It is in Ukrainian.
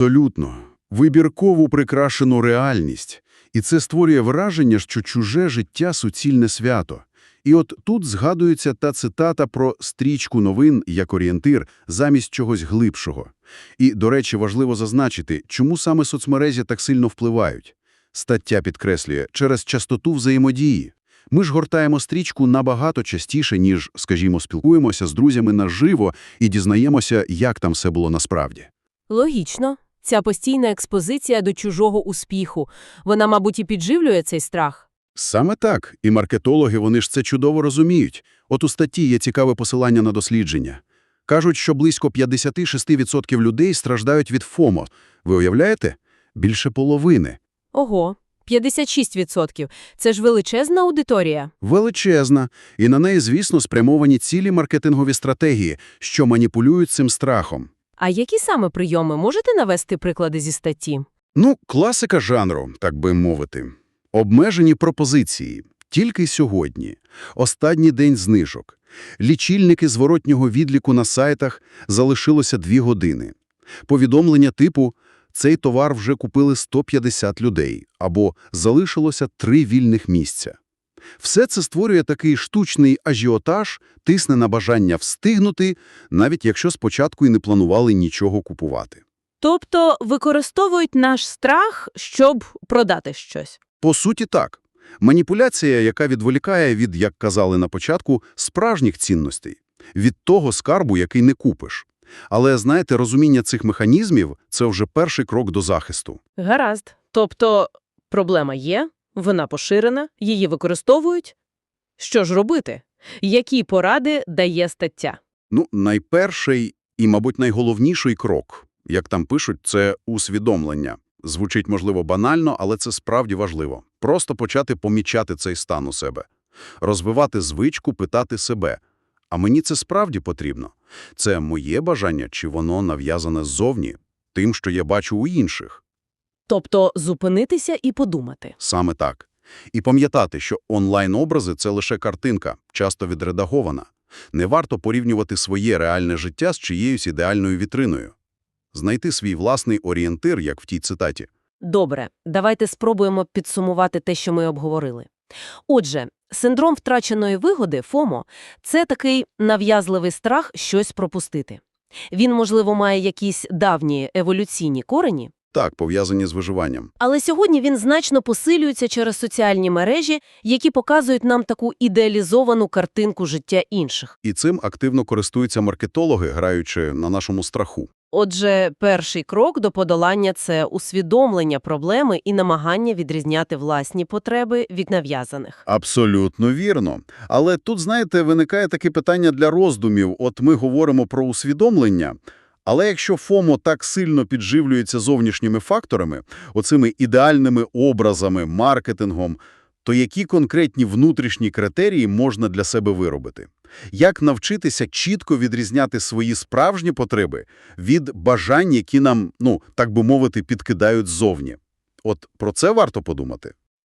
Абсолютно. Вибіркову прикрашену реальність. І це створює враження, що чуже життя – суцільне свято. І от тут згадується та цитата про стрічку новин як орієнтир замість чогось глибшого. І, до речі, важливо зазначити, чому саме соцмережі так сильно впливають. Стаття підкреслює, через частоту взаємодії. Ми ж гортаємо стрічку набагато частіше, ніж, скажімо, спілкуємося з друзями наживо і дізнаємося, як там все було насправді. Логічно. Ця постійна експозиція до чужого успіху. Вона, мабуть, і підживлює цей страх. Саме так. І маркетологи, вони ж це чудово розуміють. От у статті є цікаве посилання на дослідження. Кажуть, що близько 56% людей страждають від ФОМО. Ви уявляєте? Більше половини. Ого, 56%. Це ж величезна аудиторія. Величезна. І на неї, звісно, спрямовані цілі маркетингові стратегії, що маніпулюють цим страхом. А які саме прийоми можете навести приклади зі статті? Ну, класика жанру, так би мовити. Обмежені пропозиції. Тільки сьогодні. Останній день знижок. Лічильники зворотнього відліку на сайтах залишилося 2 години. Повідомлення типу «Цей товар вже купили 150 людей» або «Залишилося 3 вільних місця». Все це створює такий штучний ажіотаж, тисне на бажання встигнути, навіть якщо спочатку і не планували нічого купувати. Тобто використовують наш страх, щоб продати щось. По суті, так. Маніпуляція, яка відволікає від, як казали на початку, справжніх цінностей. Від того скарбу, який не купиш. Але, знаєте, розуміння цих механізмів – це вже перший крок до захисту. Гаразд. Тобто проблема є, вона поширена, її використовують. Що ж робити? Які поради дає стаття? Ну, найперший і, мабуть, найголовніший крок, як там пишуть, це усвідомлення. Звучить, можливо, банально, але це справді важливо. Просто почати помічати цей стан у себе. Розвивати звичку питати себе. А мені це справді потрібно? Це моє бажання, чи воно нав'язане ззовні, тим, що я бачу у інших? Тобто зупинитися і подумати. Саме так. І пам'ятати, що онлайн-образи – це лише картинка, часто відредагована. Не варто порівнювати своє реальне життя з чиєюсь ідеальною вітриною. Знайти свій власний орієнтир, як в тій цитаті. Добре, давайте спробуємо підсумувати те, що ми обговорили. Отже, синдром втраченої вигоди, ФОМО, це такий нав'язливий страх щось пропустити. Він, можливо, має якісь давні еволюційні корені, Так, пов'язані з виживанням. але сьогодні він значно посилюється через соціальні мережі, які показують нам таку ідеалізовану картинку життя інших. І цим активно користуються маркетологи, граючи на нашому страху. Отже, перший крок до подолання – це усвідомлення проблеми і намагання відрізняти власні потреби від нав'язаних. Абсолютно вірно. Але тут, знаєте, виникає таке питання для роздумів. От ми говоримо про усвідомлення, але якщо ФОМО так сильно підживлюється зовнішніми факторами, оцими ідеальними образами, маркетингом, то які конкретні внутрішні критерії можна для себе виробити? Як навчитися чітко відрізняти свої справжні потреби від бажань, які нам, ну, так би мовити, підкидають ззовні? От про це варто подумати.